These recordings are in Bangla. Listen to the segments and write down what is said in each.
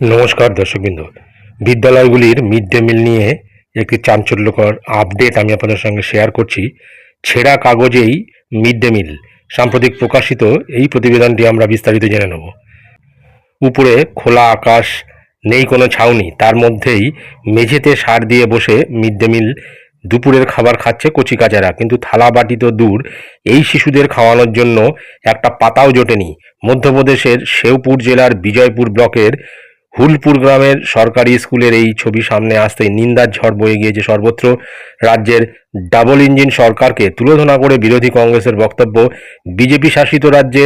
নমস্কার দর্শকবৃন্দ। বিদ্যালয়গুলির মিড ডে মিল নিয়ে একটি চাঞ্চল্যকর আপডেট আমি আপনাদের সঙ্গে শেয়ার করছি। ছেঁড়া কাগজেই মিড ডে মিল, সাম্প্রতিক প্রকাশিত এই প্রতিবেদনটি আমরা বিস্তারিত জেনে নেব। উপরে খোলা আকাশ, নেই কোনো ছাউনি, তার মধ্যেই মেঝেতে সার দিয়ে বসে মিড ডে মিল দুপুরের খাবার খাচ্ছে কচিকাচারা কিন্তু থালা বাটি তো দূর, এই শিশুদের খাওয়ানোর জন্য একটা পাতাও জোটেনি। মধ্যপ্রদেশের শেওপুর জেলার বিজয়পুর ব্লকের হুলপুর গ্রামের সরকারি স্কুলের এই ছবি সামনে আসতেই নিন্দার ঝড় বয়ে গিয়েছে সর্বত্র। রাজ্যের ডাবল ইঞ্জিন সরকারকে তুলোধনা করে বিরোধী কংগ্রেসের বক্তব্য, বিজেপি শাসিত রাজ্যে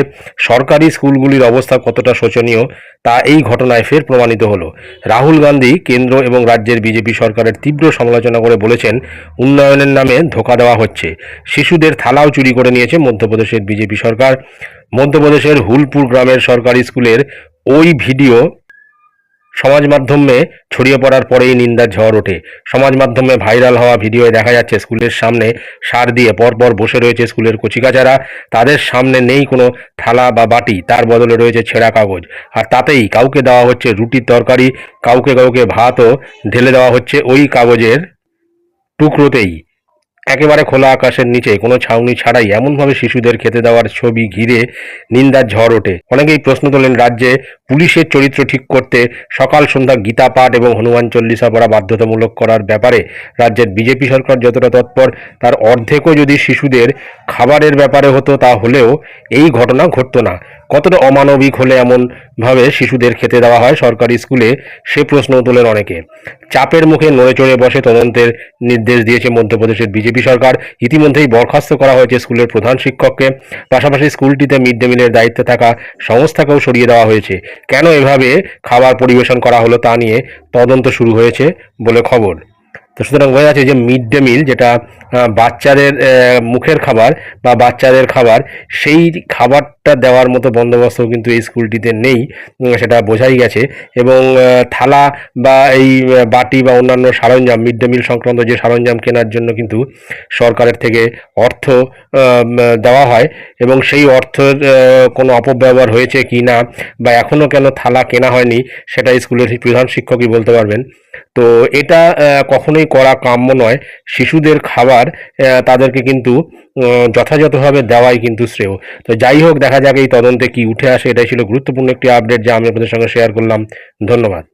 সরকারি স্কুলগুলির অবস্থা কতটা শোচনীয় তা এই ঘটনায় ফের প্রমাণিত হলো। রাহুল গান্ধী কেন্দ্র এবং রাজ্যের বিজেপি সরকারের তীব্র সমালোচনা করে বলেছেন, উন্নয়নের নামে ধোকা দেওয়া হচ্ছে। শিশুদের থালাও চুরি করে নিয়েছে মধ্যপ্রদেশের বিজেপি সরকার। মধ্যপ্রদেশের হুলপুর গ্রামের সরকারি স্কুলের ওই ভিডিও সমাজ মাধ্যমে ছড়িয়ে পড়ার পরেই নিন্দার ঝড় ওঠে। সমাজ মাধ্যমে ভাইরাল হওয়া ভিডিওয়ে দেখা যাচ্ছে, স্কুলের সামনে সার দিয়ে পরপর বসে রয়েছে স্কুলের কচিকাচারা। তাদের সামনে নেই কোনো থালা বা বাটি, তার বদলে রয়েছে ছেঁড়া কাগজ। আর তাতেই কাউকে দেওয়া হচ্ছে রুটির তরকারি, কাউকে কাউকে ভাতও ঢেলে দেওয়া হচ্ছে ওই কাগজের টুকরোতেই। একেবারে খোলা আকাশের নিচে, কোনো ছাউনি ছাড়াই এমনভাবে শিশুদের খেতে দেওয়ার ছবি ঘিরে নিন্দার ঝড় ওঠে। অনেকেই প্রশ্ন তোলেন, রাজ্যে পুলিশের চরিত্র ঠিক করতে সকাল সন্ধ্যা গীতা পাঠ এবং হনুমান চল্লিশা পড়া বাধ্যতামূলক করার ব্যাপারে রাজ্যের বিজেপি সরকার যতটা তৎপর, তার অর্ধেকও যদি শিশুদের খাবারের ব্যাপারে হতো তা হলেও এই ঘটনা ঘটতো না। কতটা অমানবিক হলে এমনভাবে শিশুদের খেতে দেওয়া হয়? সরকারি স্কুলে সে প্রশ্ন তোলেন অনেকে। চাপের মুখে নড়ে চড়ে বসে তদন্তের নির্দেশ দিয়েছে মধ্যপ্রদেশের বিজেপি সরকার। ইতিমধ্যেই বরখাস্ত করা হয়েছে স্কুলের প্রধান শিক্ষককে। পাশাপাশি স্কুলটিতে মিড ডে মিলের দায়িত্বে থাকা সংস্থাকেও সরিয়ে দেওয়া হয়েছে। কেন এভাবে খাবার পরিবেশন করা হলো তা নিয়ে তদন্ত শুরু হয়েছে বলে খবর। তো সুতরাং বোঝা যাচ্ছে যে মিড ডে মিল যেটা বাচ্চাদের মুখের খাবার বা বাচ্চাদের খাবার, সেই খাবারটা দেওয়ার মতো বন্দোবস্ত কিন্তু এই স্কুলটিতে নেই। সেটা বোঝাই গেছে। এবং থালা বা এই বাটি বা অন্যান্য সরঞ্জাম মিড ডে মিল সংক্রান্ত যে সরঞ্জাম কেনার জন্য কিন্তু সরকারের থেকে অর্থ দেওয়া হয়। এবং সেই অর্থের কোনো অপব্যবহার হয়েছে কি না বা এখনও কেন থালা কেনা হয়নি, সেটা স্কুলের প্রধান শিক্ষকই বলতে পারবেন। তো এটা কখনোই করা কাম্য নয়। শিশুদের খাবার তাদেরকে কিন্তু যথাযথভাবে দেওয়াই কিন্তু শ্রেয়। তো যাই হোক, দেখা যাক এই তদন্তে কি উঠে আসে। এটাই ছিল গুরুত্বপূর্ণ একটি আপডেট যা আমি আপনাদের সঙ্গে শেয়ার করলাম। ধন্যবাদ।